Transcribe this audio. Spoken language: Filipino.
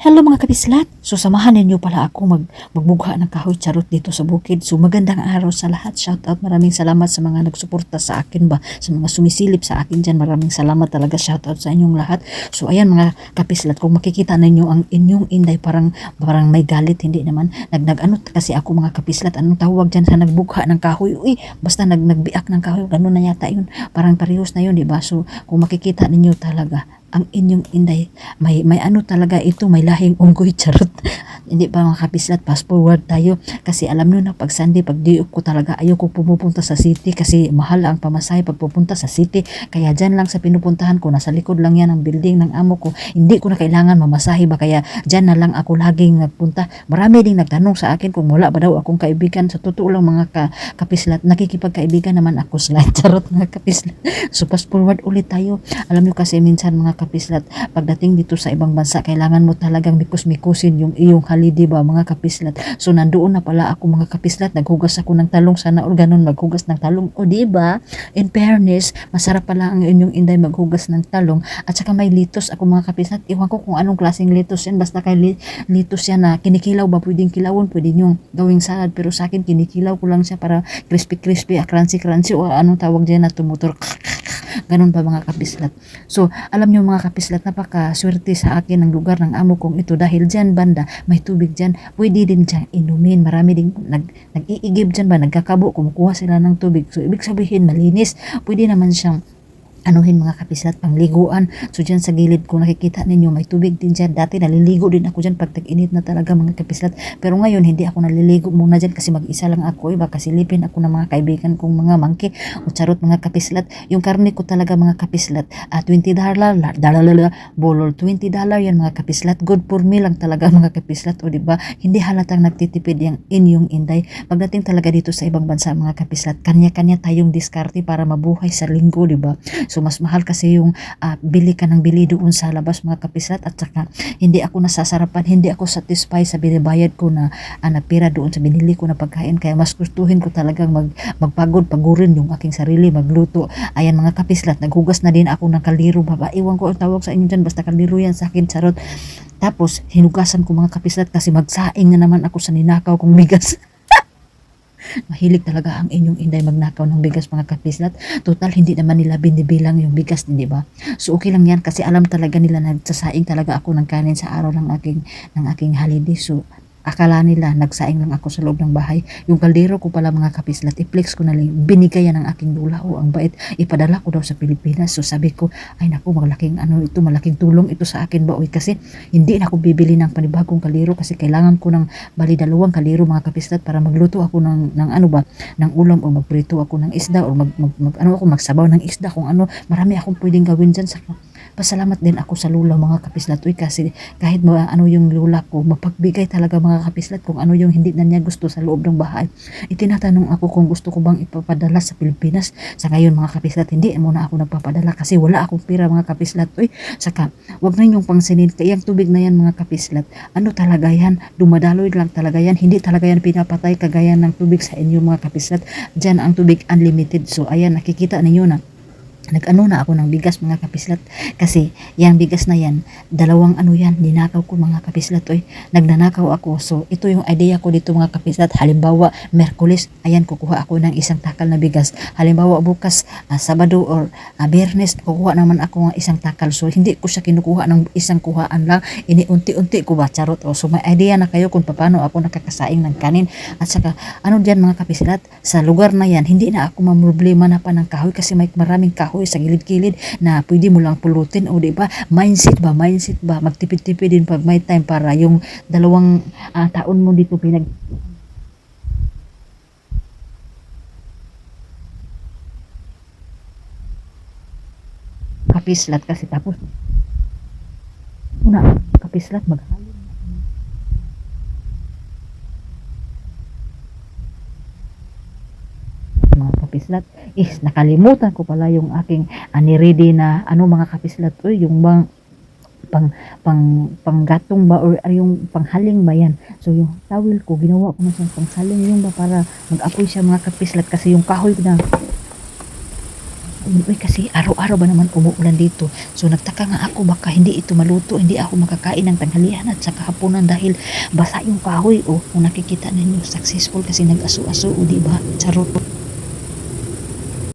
Hello mga kapislat! So samahan ninyo pala ako mag, magbugha ng kahoy charot dito sa bukid. So magandang araw sa lahat. Shout out maraming salamat sa mga nagsuporta sa akin ba. Sa mga sumisilip sa akin dyan. Maraming salamat talaga. Shout out sa inyong lahat. So ayan mga kapislat. Kung makikita ninyo ang inyong inday parang, parang may galit. Hindi naman. Nag, nag ano kasi ako mga kapislat. Anong tawag dyan sa nagbugha ng kahoy? Uy, basta nag, nagbiak ng kahoy. Ganun na yata yun. Parang parehos na yun, di ba? So kung makikita ninyo talaga ang inyong inday may may ano talaga ito may lahing unggoy charot hindi pa mga kapislat fast forward tayo. Kasi alam nyo na pag Sunday pag di ko talaga ayoko pumupunta sa city kasi mahal ang pamasahe pag pupunta sa city. Kaya dyan lang sa pinupuntahan ko nasa likod lang yan ang building ng amo ko. Hindi ko na kailangan mamasahe ba kaya dyan na lang ako laging nagpunta. Marami ding nagtanong sa akin kung wala ba daw akong kaibigan. Sa totoo lang mga ka, kapislat nakikipagkaibigan naman ako slide charot mga kapislat. So fast forward ulit tayo. Alam nyo kasi minsan mga kapislat pagdating dito sa ibang bansa kailangan mo talagang mikus-mikusin yung iyong halidi ba mga kapislat? So nandoon na pala ako mga kapislat. Naghugas ako ng talong. Sana or ganun maghugas ng talong. O di ba? In fairness masarap pala ang inyong inday maghugas ng talong. At saka may litos ako mga kapislat. Iwan ko kung anong klaseng litos yan. Basta kay li- litos yan na kinikilaw ba? Pwedeng kilawon pwede nyo gawing salad. Pero sa akin kinikilaw ko lang siya para crispy crispy crunchy crunchy o anong tawag dyan na tumutor ganun pa mga kapislat So, alam nyo mga kapislat, napaka-swerte sa akin ng lugar ng amo kong ito dahil dyan banda, may tubig dyan, pwede din dyan inumin. Marami din nag, nag-iigib dyan ba, nagkakabo, kumukuha sila ng tubig. So, ibig sabihin, malinis. Pwede naman siyang anuhin mga kapislat pangliguan. So dyan sa gilid kung nakikita ninyo may tubig din dyan. Dati naliligo din ako dyan pag tag-init na talaga mga kapislat. Pero ngayon hindi ako naliligo muna dyan kasi mag-isa lang ako iba kasi lipin ako ng mga kaibigan kong mga mangki o charot mga kapislat. Yung karne ko talaga mga kapislat at 20 dollar dalalala bolol 20 dollar yan mga kapislat. Good for me lang talaga mga kapislat o di ba? Hindi halatang nagtitipid yung inyong inday. Pagdating talaga dito sa ibang bansa mga kapislat kanya-kanya tayong diskarte para mabuhay sa linggo di ba So mas mahal kasi yung ah, bili ka ng bili doon sa labas mga kapislat at saka hindi ako nasasarapan, hindi ako satisfied sa binibayad ko na, ah, na pera doon sa binili ko na pagkain kaya mas gustuhin ko talagang mag, magpagod, pagurin yung aking sarili, magluto. Ayan mga kapislat, naghugas na din ako ng kaliro baba. Iwan ko ang tawag sa inyo dyan, basta kaliro yan sa akin, charot. Tapos, hinugasan ko mga kapislat kasi magsaing na naman ako sa ninakaw kong bigas. Mahilig talaga ang inyong inday magnakaw ng bigas mga kapislat. Total, hindi naman nila binibilang yung bigas, di ba? So, okay lang yan kasi alam talaga nila nagsasaing talaga ako ng kanin sa araw ng aking, ng aking holiday. So, akala nila nagsaing lang ako sa loob ng bahay. Yung kaldero ko pala mga kapislat, i-flex ko na lang. Binigay yan ng aking dula. O, ang bait. Ipadala ko daw sa Pilipinas. So, sabi ko, ay naku, malaking ano ito, malaking tulong ito sa akin ba? Uy, kasi hindi na ako bibili ng panibagong kaliro kasi kailangan ko ng bali dalawang kaliro mga kapislat para magluto ako ng, ng ano ba, ng ulam o magprito ako ng isda o mag, mag, mag- ano ako magsabaw ng isda kung ano. Marami akong pwedeng gawin dyan sa pasalamat din ako sa lula mga kapislat. Uy kasi kahit mga ano yung lula ko mapagbigay talaga mga kapislat kung ano yung hindi na niya gusto sa loob ng bahay. Itinatanong ako kung gusto ko bang ipapadala sa Pilipinas. Sa ngayon mga kapislat hindi muna ako nagpapadala kasi wala akong pira mga kapislat. Uy saka wag na yung pangsinin kaya yung tubig na yan mga kapislat. Ano talaga yan? Dumadaloy lang talaga yan. Hindi talaga yan pinapatay kagaya ng tubig sa inyo mga kapislat. Dyan ang tubig unlimited. So ayan nakikita ninyo na nag-ano na ako ng bigas mga kapislat. Kasi yung bigas na yan dalawang ano yan ninakaw ko mga kapislat oy. Nagnanakaw ako. So ito yung idea ko dito mga kapislat. Halimbawa Merkulis ayan kukuha ako ng isang takal na bigas. Halimbawa bukas ah, Sabado or uh, Biyernes kukuha naman ako ng isang takal. So hindi ko siya kinukuha ng isang kuhaan lang. Iniunti-unti ko ba charot? O so may idea na kayo kung paano ako nakakasaing ng kanin. At saka ano diyan mga kapislat? Sa lugar na yan hindi na ako mamroblema na pa ng kahoy kasi may maraming kahoy sa gilid-gilid na pwede mo lang pulutin o di ba? Mindset ba mindset ba? Magtipid-tipid din pag may time para yung dalawang ah, taon mo dito pinag kapislat kasi tapos. Una kapislat maghalin mga kapislat is nakalimutan ko pala yung aking aniready na ano mga kapislat uy yung bang pang pang panggatong ba or ay, yung panghaling ba yan so yung towel ko ginawa ko na siyang panghaling yung ba para mag-apoy siya mga kapislat kasi yung kahoy na Uy, kasi araw-araw ba naman umuulan dito. So nagtaka nga ako baka hindi ito maluto, hindi ako makakain ng tanghalian at sa kahaponan dahil basa yung kahoy. O kung nakikita ninyo, successful kasi nag-aso-aso o di ba? Charot.